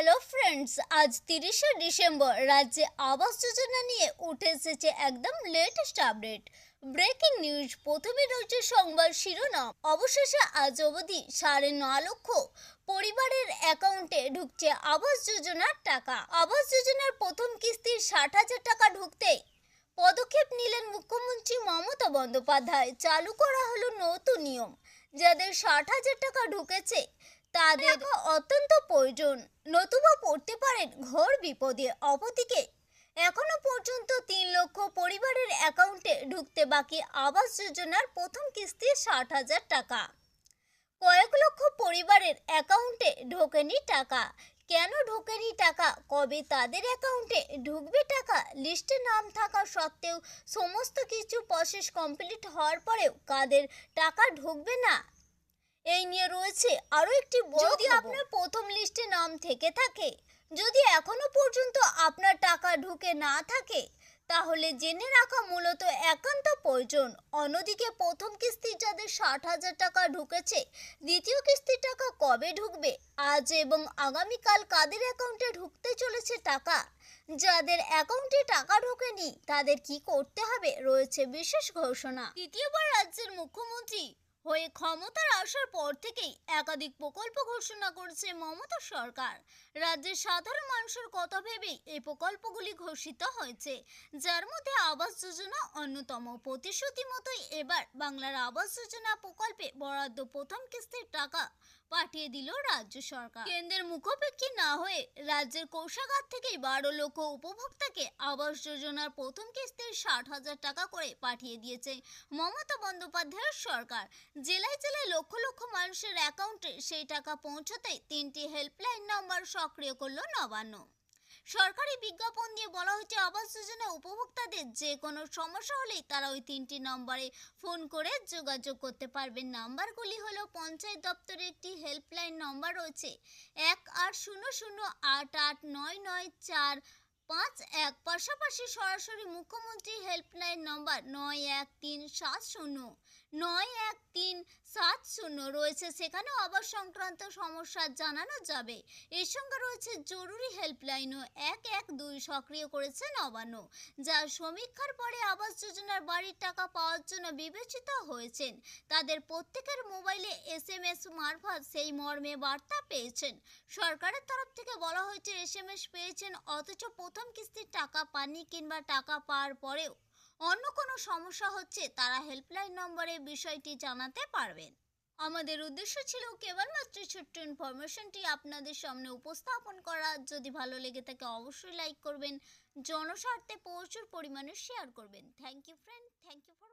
Hello friends আজ তিরিশে December. রাজ্যে আবাস যোজনা নিয়ে উঠে এসেছে একদম লেটেস্ট আপডেট ব্রেকিং নিউজ প্রথমে রয়েছে সংবাদ শিরোনাম। অবশেষে আজ অবধি সাড়ে ন লক্ষ পরিবারের অ্যাকাউন্টে ঢুকছে আবাস যোজনার টাকা। আবাস যোজনার প্রথম কিস্তির ষাট হাজার টাকা ঢুকতেই পদক্ষেপ নিলেন মুখ্যমন্ত্রী মমতা বন্দ্যোপাধ্যায়। চালু করা হলো নতুন নিয়ম। যাদের ষাট হাজার টাকা ঢুকেছে তাদের অত্যন্ত প্রয়োজন। নতুবা পড়তে পারেন ঘোর বিপদে, অপরদিকে এখনও পর্যন্ত তিন লক্ষ পরিবারের অ্যাকাউন্টে ঢুকতে বাকি আবাস যোজনার প্রথম কিস্তি ষাট হাজার টাকা। কয়েক লক্ষ পরিবারের অ্যাকাউন্টে ঢোকেনি টাকা। কেন ঢোকেনি টাকা? কবে তাদের অ্যাকাউন্টে ঢুকবে টাকা? লিস্টে নাম থাকা সত্ত্বেও সমস্ত কিছু প্রসেস কমপ্লিট হওয়ার পরেও কাদের টাকা ঢুকবে না? এই নিয়ে রয়েছে আরও একটি যদি আপনার প্রথম লিস্টে নাম থেকে থাকে যদি এখনও পর্যন্ত আপনার টাকা ঢুকে না থাকে তাহলে জেনে রাখা মূলত একান্ত প্রয়োজন। অন্যদিকে প্রথম কিস্তি যাদের ষাট হাজার টাকা ঢুকেছে দ্বিতীয় কিস্তির টাকা কবে ঢুকবে আজ এবং আগামীকাল কাদের অ্যাকাউন্টে ঢুকতে চলেছে টাকা যাদের অ্যাকাউন্টে টাকা ঢোকেনি তাদের কি করতে হবে রয়েছে বিশেষ ঘোষণা। তৃতীয়বার রাজ্যের মুখ্যমন্ত্রী হয়ে ক্ষমতার আসার পর থেকেই একাধিক প্রকল্প ঘোষণা করেছে মমতা সরকার। রাজ্যের সাধারণ মানুষের কথা ভেবেই এই প্রকল্পগুলি ঘোষিত হয়েছে। যার মধ্যে আবাস যোজনা অন্যতম। প্রতিশ্রুতি মতোই এবার বাংলার আবাস যোজনা প্রকল্পে বরাদ্দ প্রথম কিস্তির টাকা পাঠিয়ে দিল রাজ্য সরকার। কেন্দ্রের মুখোপেক্ষী না হয়ে রাজ্যের কোষাগার থেকেই বারো লক্ষ উপভোক্তাকে আবাস যোজনার প্রথম কিস্তি ষাট হাজার টাকা করে পাঠিয়ে দিয়েছে মমতা বন্দ্যোপাধ্যায়ের সরকার। জেলায় জেলায় লক্ষ লক্ষ মানুষের অ্যাকাউন্টে সেই টাকা পৌঁছতেই তিনটি হেল্পলাইন নম্বর সক্রিয় করল নবান্ন। সরকারি বিজ্ঞাপন দিয়ে বলা হয়েছে আবাস যোজনা উপভোক্তাদের যে কোনো সমস্যা হলেই তারা ওই তিনটি নম্বরে ফোন করে যোগাযোগ করতে পারবেন। নাম্বারগুলি হলো পঞ্চায়েত দপ্তরের একটি হেল্পলাইন নম্বর রয়েছে এক আট শূন্য শূন্য আট আট নয় নয় চার পাঁচ এক। পাশাপাশি সরাসরি মুখ্যমন্ত্রী হেল্পলাইন নম্বর নয় এক তিন সাত শূন্য। নয় এক তিন সাত শূন্য রয়েছে। সেখানেও আবাস সংক্রান্ত সমস্যা জানানো যাবে। এর সঙ্গে রয়েছে জরুরি হেল্পলাইনও এক এক দুই সক্রিয় করেছে নবান্ন, যা সমীক্ষার পরে আবাস যোজনার বাড়ির টাকা পাওয়ার জন্য বিবেচিত হয়েছেন। তাদের প্রত্যেকের মোবাইলে এস এম এস মারফত সেই মর্মে বার্তা পেয়েছেন। সরকারের তরফ থেকে বলা হয়েছে এস এম এস পেয়েছেন, অথচ প্রথম কিস্তির টাকা পাননি কিংবা টাকা পাওয়ার পরেও অন্য কোনো সমস্যা হচ্ছে, তারা হেল্পলাইন নম্বরে বিষয়টি জানাতে পারবেন। আমাদের উদ্দেশ্য ছিল কেবলমাত্র ছোট্ট ইনফরমেশনটি আপনাদের সামনে উপস্থাপন করা। যদি ভালো লেগে থাকে, অবশ্যই লাইক করবেন। জনস্বার্থে প্রচুর পরিমাণে শেয়ার করবেন। Thank you friend thank you for